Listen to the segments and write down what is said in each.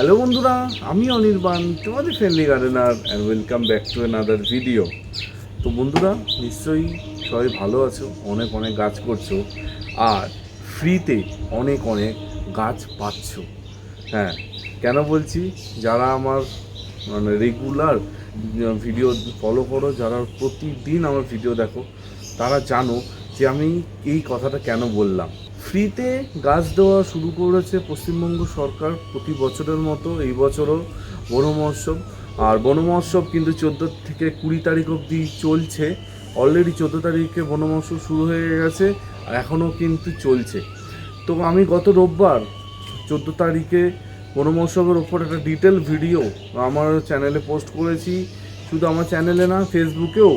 Hello বন্ধুরা, আমি অনির্বাণ, তোমাদের friendly gardener and welcome back to another video তো বন্ধুরা, নিশ্চয়ই সবাই ভালো আছো, অনেক অনেক গাছ করছ, আর ফ্রিতে অনেক অনেক গাছ পাচ্ছ। হ্যাঁ কেন বলছি? যারা আমার মানে রেগুলার ভিডিও ফলো করো, যারা প্রতিদিন আমার ভিডিও দেখো, তারা জানো যে আমি এই কথাটা কেন বললাম। ফ্রিতে গাছ দেওয়া শুরু করেছে পশ্চিমবঙ্গ সরকার প্রতি বছরের মতো, এই বছরও বন মহোৎসব। আর বন মহোৎসব কিন্তু চোদ্দ থেকে কুড়ি তারিখ অবধি চলছে। অলরেডি চোদ্দ তারিখে বন মহোৎসব শুরু হয়ে গেছে আর এখনও কিন্তু চলছে। তো আমি গত রোববার চোদ্দ তারিখে বন মহোৎসবের ওপর একটা ডিটেল ভিডিও আমার চ্যানেলে পোস্ট করেছি। শুধু আমার চ্যানেলে না ফেসবুকেও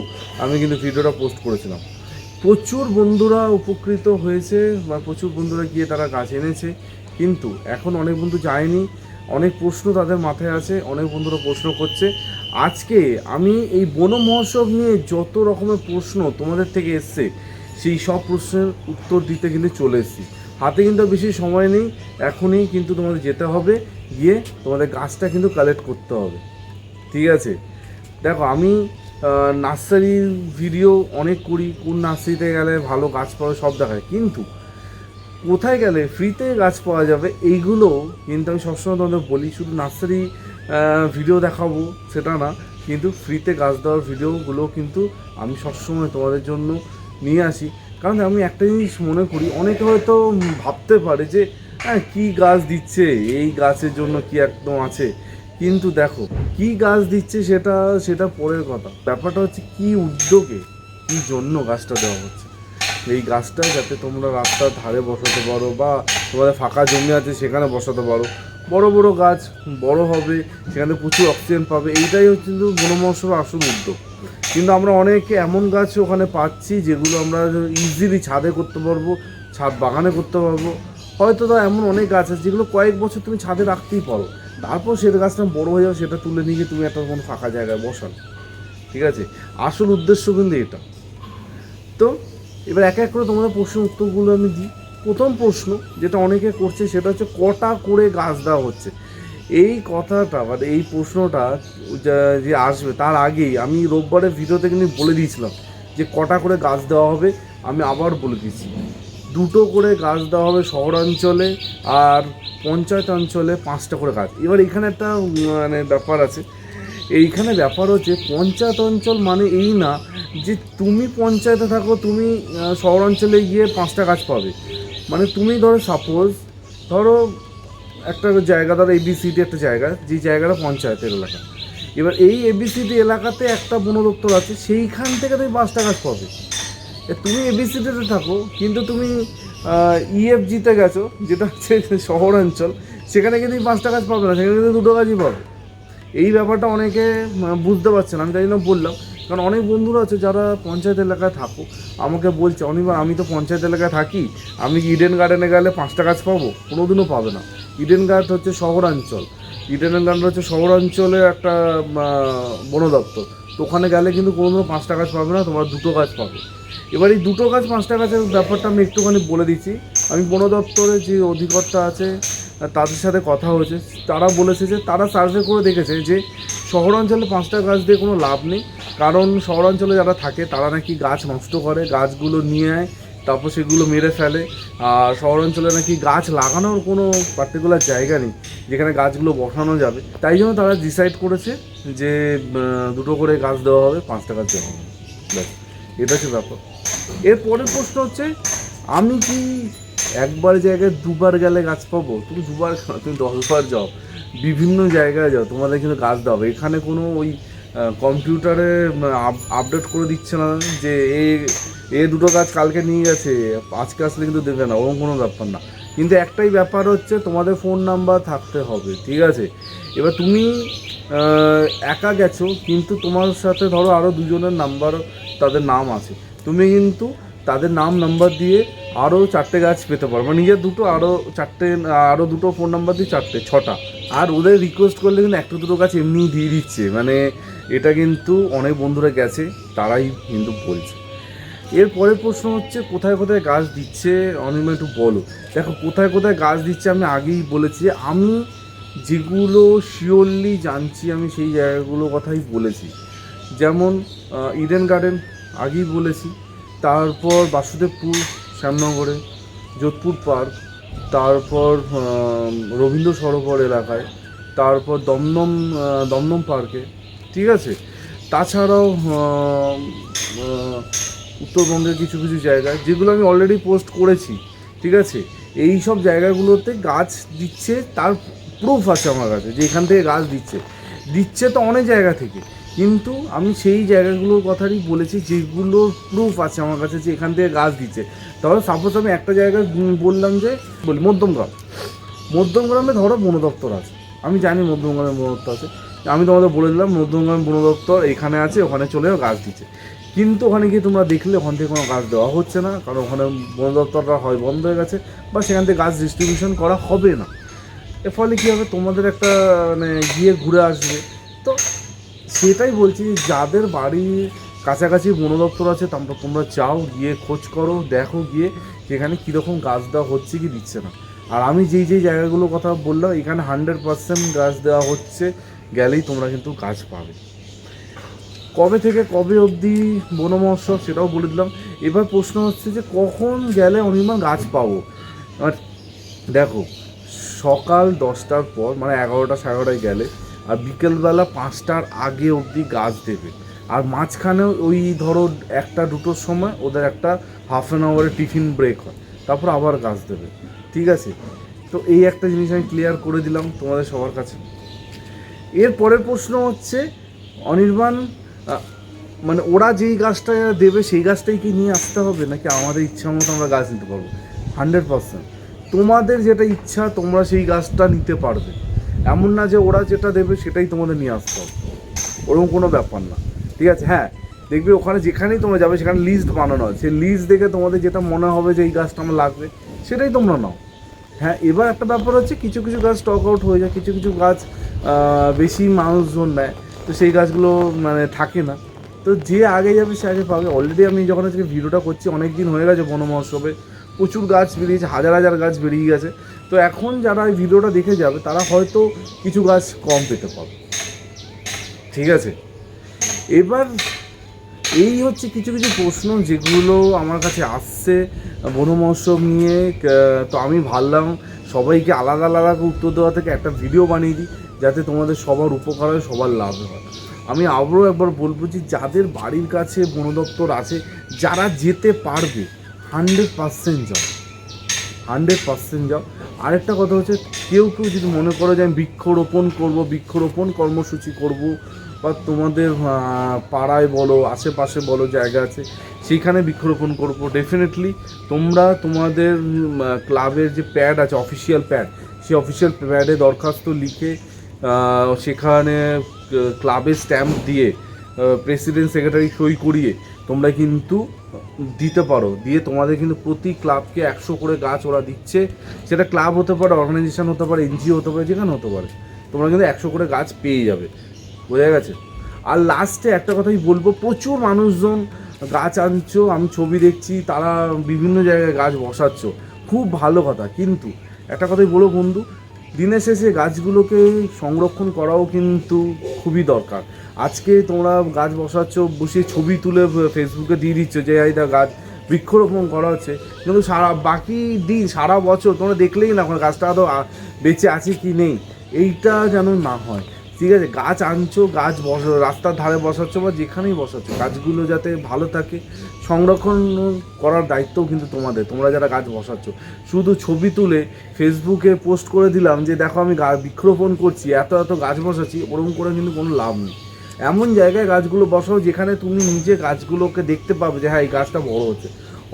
আমি কিন্তু ভিডিওটা পোস্ট করেছিলাম। প্রচুর বন্ধুরা উপকৃত হয়েছে বা প্রচুর বন্ধুরা গিয়ে তারা গাছ এনেছে। কিন্তু এখন অনেক বন্ধু যায়নি। অনেক প্রশ্ন তাদের মাথায় আছে, অনেক বন্ধুরা প্রশ্ন করছে। আজকে আমি এই বন মহোৎসব নিয়ে যত রকমের প্রশ্ন তোমাদের থেকে এসছে, সেই সব প্রশ্নের উত্তর দিতে কিন্তু চলে এসেছি। হাতে কিন্তু বেশি সময় নেই, এখনই কিন্তু তোমাদের যেতে হবে। গিয়ে তোমাদের গাছটা কিন্তু কালেক্ট করতে হবে। ঠিক আছে? দেখো, আমি নার্সারির ভিডিও অনেক করি, কোন নার্সারিতে গেলে ভালো গাছ পাওয়া সব দেখায়। কিন্তু কোথায় গেলে ফ্রিতে গাছ পাওয়া যাবে, এইগুলো কিন্তু আমি সবসময় তোমাদের বলি, শুধু নার্সারি ভিডিও দেখাবো সেটা না, কিন্তু ফ্রিতে গাছ দেওয়ার ভিডিওগুলো কিন্তু আমি সবসময় তোমাদের জন্য নিয়ে আসি। কারণ আমি একটা জিনিস মনে করি, অনেকে হয়তো ভাবতে পারে যে হ্যাঁ কী গাছ দিচ্ছে? এই গাছের জন্য কি একদম আছে? কিন্তু দেখো, কি গাছ দিচ্ছে সেটা সেটা পরের কথা। ব্যাপারটা হচ্ছে কি উদ্যোগে, কি জন্য গাছটা দেওয়া হচ্ছে? এই গাছটা যাতে তোমরা রাস্তার ধারে বসাতে পারো বা তোমাদের ফাঁকা জমি আছে সেখানে বসাতে পারো। বড় বড় গাছ, বড় হবে, সেখানে প্রচুর অক্সিজেন পাবে, এইটাই হচ্ছে কিন্তু বন মহোৎসবের আসল উদ্যোগ। কিন্তু আমরা অনেকে এমন গাছ ওখানে পাচ্ছি যেগুলো আমরা ইজিলি ছাদে করতে পারব, ছাদ বাগানে করতে পারব। হয়তো এমন অনেক গাছ আছে যেগুলো কয়েক বছর তুমি ছাদে রাখতেই পারো। তারপর সেটা গাছটা বড় হয়ে যাবে, সেটা তুলে নিয়ে তুমি একটা কোনো ফাঁকা জায়গায় বসান ঠিক আছে? আসল উদ্দেশ্য কিন্তু এটা। তো, এবার এক এক করে তোমাদের প্রশ্নের উত্তরগুলো আমি দিই। প্রথম প্রশ্ন যেটা অনেকে করছে, সেটা হচ্ছে কটা করে গাছ দেওয়া হচ্ছে? এই কথাটা মানে এই প্রশ্নটা যে আসবে, তার আগেই আমি রোববারের ভিডিওতে কিন্তু বলে দিয়েছিলাম যে কটা করে গাছ দেওয়া হবে, আমি আবার বলে দিচ্ছি দুটো করে গাছ দেওয়া হবে শহরাঞ্চলে আর পঞ্চায়েত অঞ্চলে পাঁচটা করে গাছ। এবার এখানে একটা মানে ব্যাপার আছে। এইখানে ব্যাপার হচ্ছে পঞ্চায়েত অঞ্চল মানে এই না যে তুমি পঞ্চায়েতে থাকো, তুমি শহরাঞ্চলে গিয়ে পাঁচটা গাছ পাবে। মানে তুমি ধরো সাপোজ ধরো একটা জায়গা, ধরো এবিসিডি একটা জায়গা, যে জায়গাটা পঞ্চায়েতের এলাকা। এবার এই এবিসিডি এলাকাতে একটা বনদপ্তর আছে, সেইখান থেকে তুমি পাঁচটা গাছ পাবে। তুমি এবিসিডিতে থাকো, কিন্তু তুমি ইএফজিতে গেছো, যেটা হচ্ছে শহরাঞ্চল, সেখানে কিন্তু পাঁচটা গাছ পাবে না, সেখানে কিন্তু দুটো গাছই পাবে। এই ব্যাপারটা অনেকে বুঝতে পারছে না, আমি তাই জন্য বললাম, কারণ অনেক বন্ধুরা আছে যারা পঞ্চায়েত এলাকায় থাকো আমাকে বলছে অনিবার আমি তো পঞ্চায়েত এলাকায় থাকি, আমি কি ইডেন গার্ডেনে গেলে পাঁচটা গাছ পাবো? কোনোদিনও পাবে না। ইডেন গার্ড হচ্ছে শহরাঞ্চল। ইডেন গার্ডেন হচ্ছে শহরাঞ্চলে একটা বন দপ্তর তো ওখানে গেলে কিন্তু কোনোদিনও পাঁচটা গাছ পাবে না, তোমরা দুটো গাছ পাবে। এবার এই দুটো গাছ পাঁচটা গাছের ব্যাপারটা আমি একটুখানি বলে দিচ্ছি। আমি বন দপ্তরে যে অধিকর্তা আছে তাদের সাথে কথা হয়েছে। তারা বলেছে যে, তারা সার্ভে করে দেখেছে যে, শহরাঞ্চলে পাঁচটা গাছ দিয়ে কোনো লাভ নেই। কারণ শহরাঞ্চলে যারা থাকে, তারা নাকি গাছ নষ্ট করে, গাছগুলো নিয়ে আয়, তারপর সেগুলো মেরে ফেলে। আর শহরাঞ্চলে নাকি গাছ লাগানোর কোনো পার্টিকুলার জায়গা নেই, যেখানে গাছগুলো বসানো যাবে। তাই জন্য তারা ডিসাইড করেছে যে দুটো করে গাছ দেওয়া হবে, পাঁচটা গাছ দেওয়া হবে। এটা হচ্ছে ব্যাপার। এর পরের প্রশ্ন হচ্ছে, আমি কি একবার জায়গায় দুবার গেলে গাছ পাবো? তুমি দুবার তুমি দশবার যাও, বিভিন্ন জায়গায় যাও, তোমাদের কিন্তু গাছ দাও এখানে কোনো ওই কম্পিউটারে আপডেট করে দিচ্ছে না যে এ এ দুটো গাছ কালকে নিয়ে গেছে, আজকে আসলে কিন্তু দেবে না, ওরকম কোনো ব্যাপার না। কিন্তু একটাই ব্যাপার হচ্ছে, তোমাদের ফোন নাম্বার থাকতে হবে, ঠিক আছে? এবার তুমি একা গেছো, কিন্তু তোমার সাথে ধরো আরও দুজনের নাম্বার তাদের নাম আছে। তুমি কিন্তু তাদের নাম নাম্বার দিয়ে আরও চারটে গাছ পেতে পারো। মানে নিজের দুটো আরও চারটে আরও দুটো ফোন নাম্বার দিয়ে চারটে, ছটা। আর ওদের রিকোয়েস্ট করলে কিন্তু একটা দুটো গাছ এমনিই দিয়ে দিচ্ছে। মানে এটা কিন্তু অনেক বন্ধুরা গেছে, তারাই কিন্তু বলছে। এর পরের প্রশ্ন হচ্ছে, কোথায় কোথায় গাছ দিচ্ছে? অনিমা একটু বলো। দেখো, কোথায় কোথায় গাছ দিচ্ছে আমি আগেই বলেছি। আমি যেগুলো শিওরলি জানছি, আমি সেই জায়গাগুলো কথাই বলেছি। যেমন ইডেন গার্ডেন আগেই বলেছি, তারপর বাসুদেবপুর, শ্যামনগরে, যোধপুর পার্ক, তারপর রবীন্দ্র সরোবর এলাকায়, তারপর দমদম দমদম পার্কে, ঠিক আছে? তাছাড়াও উত্তরবঙ্গের কিছু কিছু জায়গা, যেগুলো আমি অলরেডি পোস্ট করেছি, ঠিক আছে? এই সব জায়গাগুলোতে গাছ দিচ্ছে, তার প্রুফ আছে আমার কাছে, যে এখান থেকে গাছ দিচ্ছে। দিচ্ছে তো অনেক জায়গা থেকে কিন্তু আমি সেই জায়গাগুলোর কথাই বলেছি যেগুলোর প্রুফ আছে আমার কাছে যে এখান থেকে গাছ দিচ্ছে। তাহলে সাপোজ আমি একটা জায়গায় বললাম যে, বলি মধ্যমগ্রাম। মধ্যমগ্রামে ধরো বন দপ্তর আছে। আমি জানি মধ্যমগ্রামে বন দপ্তর আছে। আমি তোমাদের বলে দিলাম, মধ্যমগ্রাম বন দপ্তর এখানে আছে, ওখানে চলেও গাছ দিচ্ছে। কিন্তু ওখানে গিয়ে তোমরা দেখলে ওখান থেকে কোনো গাছ দেওয়া হচ্ছে না, কারণ ওখানে বন দপ্তরটা হয় বন্ধ হয়ে গেছে, বা সেখান থেকে গাছ ডিস্ট্রিবিউশন করা হবে না। এর ফলে কী হবে? তোমাদের একটা মানে গিয়ে ঘুরে আসবে। তো সেটাই বলছি যাদের বাড়ির কাছাকাছি বন দপ্তর আছে তোমরা তোমরা চাও গিয়ে খোঁজ করো, দেখো গিয়ে যেখানে কীরকম গাছ দেওয়া হচ্ছে কি দিচ্ছে না। আর আমি যেই যেই জায়গাগুলোর কথা বললাম, এখানে হান্ড্রেড পার্সেন্ট গাছ দেওয়া হচ্ছে, গেলেই তোমরা কিন্তু গাছ পাবে। কবে থেকে কবে অবধি বন মহোৎসব সেটাও বলে দিলাম। এবার প্রশ্ন হচ্ছে যে কখন গেলে অনির্বাণ গাছ পাবো? আর দেখো, সকাল দশটার পর মানে এগারোটা সাড়ে এগারোটায় গেলে আর বিকেলবেলা পাঁচটার আগে অবধি গাছ দেবে। আর মাঝখানে ওই ধরো একটা দুটোর সময় ওদের একটা হাফ অ্যান আওয়ারের টিফিন ব্রেক হয়। তারপর আবার গাছ দেবে। ঠিক আছে? তো এই একটা জিনিস আমি ক্লিয়ার করে দিলাম তোমাদের সবার কাছে। এর পরের প্রশ্ন হচ্ছে, অনির্বাণ মানে ওরা যেই গাছটা দেবে সেই গাছটাই কি নিয়ে আসতে হবে? নাকি আমাদের ইচ্ছা মতো আমরা গাছ নিতে পারব? হান্ড্রেড পার্সেন্ট তোমাদের যেটা ইচ্ছা, তোমরা সেই গাছটা নিতে পারবে। এমন না যে ওরা যেটা দেবে সেটাই তোমাদের নিয়ে আসতে হবে। ওরকম কোনো ব্যাপার না। ঠিক আছে? হ্যাঁ দেখবে ওখানে যেখানেই তোমরা যাবে, সেখানে লিস্ট বানানো আছে। সেই লিস্ট দেখে তোমাদের যেটা মনে হবে যে এই গাছটা আমার লাগবে, সেটাই তোমরা নাও। হ্যাঁ এবার একটা ব্যাপার হচ্ছে, কিছু কিছু গাছ স্টক আউট হয়ে যায়, কিছু কিছু গাছ বেশি মানুষজন নেয়। তো সেই গাছগুলো মানে থাকে না। তো যে আগে যাবে, সে আগে পাবে। অলরেডি আমি যখন আজকে ভিডিওটা করছি অনেক দিন হয়ে গেছে বন মহোৎসবে প্রচুর গাছ বেরিয়েছে, হাজার হাজার গাছ বেরিয়ে গেছে। তো এখন যারা এই ভিডিওটা দেখে যাবে, তারা হয়তো কিছু গাছ কম পেতে পাবে ঠিক আছে? এবার এই হচ্ছে কিছু কিছু প্রশ্ন যেগুলো আমার কাছে আসছে বন মহোৎসব নিয়ে তো আমি ভাবলাম সবাইকে আলাদা আলাদা উত্তর দেওয়া থেকে একটা ভিডিও বানিয়ে দিই, যাতে তোমাদের সবার উপকার হয়, সবার লাভ হয়। আমি আবারও একবার বলব যে যাদের বাড়ির কাছে বন দপ্তর আছে, যারা যেতে পারবে হান্ড্রেড পার্সেন্ট যাও হান্ড্রেড পার্সেন্ট যাও আরেকটা কথা হচ্ছে, কেউ কেউ যদি মনে করো যে আমি বৃক্ষরোপণ করব, বৃক্ষরোপণ কর্মসূচি করব, বা তোমাদের পাড়ায় বলো, আশেপাশে বলো, জায়গা আছে সেইখানে বৃক্ষরোপণ করব। ডেফিনেটলি তোমরা তোমাদের ক্লাবের যে প্যাড আছে অফিসিয়াল প্যাড সেই অফিসিয়াল প্যাডে দরখাস্ত লিখে সেখানে ক্লাবের স্ট্যাম্প দিয়ে প্রেসিডেন্ট সেক্রেটারি সই করিয়ে তোমরা কিন্তু দিতে পারো। দিয়ে তোমাদের কিন্তু প্রতি ক্লাবকে একশো করে গাছ ওরা দিচ্ছে। সেটা ক্লাব হতে পারে অর্গানাইজেশন হতে পারে এনজিও হতে পারে, যেখানে হতে পারে। তোমরা কিন্তু একশো করে গাছ পেয়ে যাবে। বোঝা গেছে? আর লাস্টে একটা কথাই বলব, প্রচুর মানুষজন গাছ আনছো, আমি ছবি দেখছি, তারা বিভিন্ন জায়গায় গাছ বসাচ্ছ। খুব ভালো কথা। কিন্তু একটা কথাই বলো বন্ধু দিনের শেষে গাছগুলোকে সংরক্ষণ করাও কিন্তু খুবই দরকার। আজকে তোমরা গাছ বসাচ্ছ বসে ছবি তুলে ফেসবুকে দিয়ে দিচ্ছ যে, এই দা গাছ বৃক্ষরোপণ করা হচ্ছে। কিন্তু সারা, বাকি দিন, সারা বছর তোমরা দেখলেই না গাছটা আদৌ বেঁচে আছে কি নেই। এইটা যেন না হয়। ঠিক আছে, গাছ আনছো, গাছ বস, রাস্তার ধারে বসাচ্ছ বা যেখানেই বসাচ্ছ, গাছগুলো যাতে ভালো থাকে, সংরক্ষণ করার দায়িত্বও কিন্তু তোমাদের, তোমরা যারা গাছ বসাচ্ছ। শুধু ছবি তুলে ফেসবুকে পোস্ট করে দিলাম যে, দেখো আমি গা, বৃক্ষরোপণ করছি, এত এত গাছ বসাচ্ছি, ওরকম করে কিন্তু কোনো লাভ নেই। এমন জায়গায় গাছগুলো বসাও যেখানে তুমি নিজে গাছগুলোকে দেখতে পাবে যে হ্যাঁ এই গাছটা বড় হচ্ছে।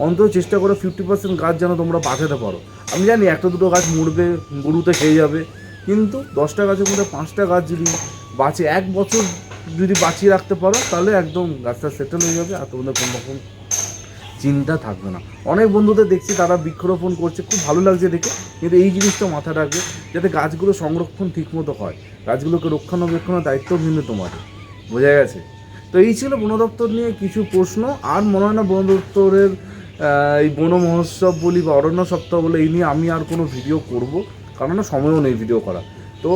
অন্তত চেষ্টা করো ফিফটি পার্সেন্ট গাছ যেন তোমরা বাঁচাতে পারো। আমি জানি একটা দুটো গাছ মরবে, গরুতে খেয়ে যাবে। কিন্তু দশটা গাছের মধ্যে পাঁচটা গাছ যদি বাঁচে, এক বছর যদি বাঁচিয়ে রাখতে পারো, তাহলে একদম গাছটা সেটেল হয়ে যাবে আর তোমাদের কোনো রকম চিন্তা থাকবে না। অনেক বন্ধুদের দেখছি তারা বৃক্ষরোপণ করছে, খুব ভালো লাগছে দেখে। কিন্তু এই জিনিসটা মাথা রাখবে যাতে গাছগুলো সংরক্ষণ ঠিকমতো হয়। গাছগুলোকে রক্ষণাবেক্ষণের দায়িত্ব কিন্তু তোমাদের। বোঝা গেছে? তো এই ছিল বন দপ্তর নিয়ে কিছু প্রশ্ন। আর মনে হয় না বন দপ্তরের এই বন মহোৎসব বলি বা অরণ্য সপ্তাহ বলে, এই নিয়ে আমি আর কোনো ভিডিও করব। কারণ না সময়ও নেই ভিডিও করা তো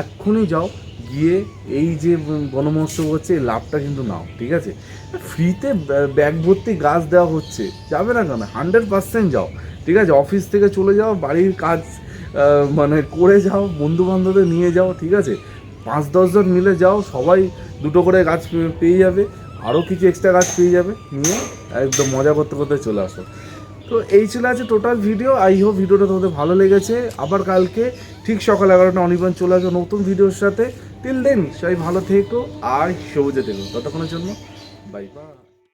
এক্ষুনি যাও, গিয়ে এই যে বনমহোৎসব হচ্ছে, এই লাভটা কিন্তু নাও, ঠিক আছে? ফ্রিতে ব্যাগ ভর্তি গাছ দেওয়া হচ্ছে, যাবে না কেন? হান্ড্রেড পার্সেন্ট যাও, ঠিক আছে? অফিস থেকে চলে যাও, বাড়ির কাজ মানে করে যাও বন্ধু বান্ধবদের নিয়ে যাও, ঠিক আছে? পাঁচ দশজন মিলে যাও, সবাই দুটো করে গাছ পেয়ে যাবে আরও কিছু এক্সট্রা গাছ পেয়ে যাবে, নিয়ে একদম মজা করতে করতে চলে আসো। তো এই ছিল আছে টোটাল ভিডিও আই হোপ ভিডিওটা তোমাদের ভালো লেগেছে। আবার কালকে ঠিক সকাল এগারোটা অনির্বাণ চলে আসবে নতুন ভিডিওর সাথে। টিল দেন সবাই ভালো থেকো আর সবুজে থেকো। ততক্ষণের জন্য বাই বাই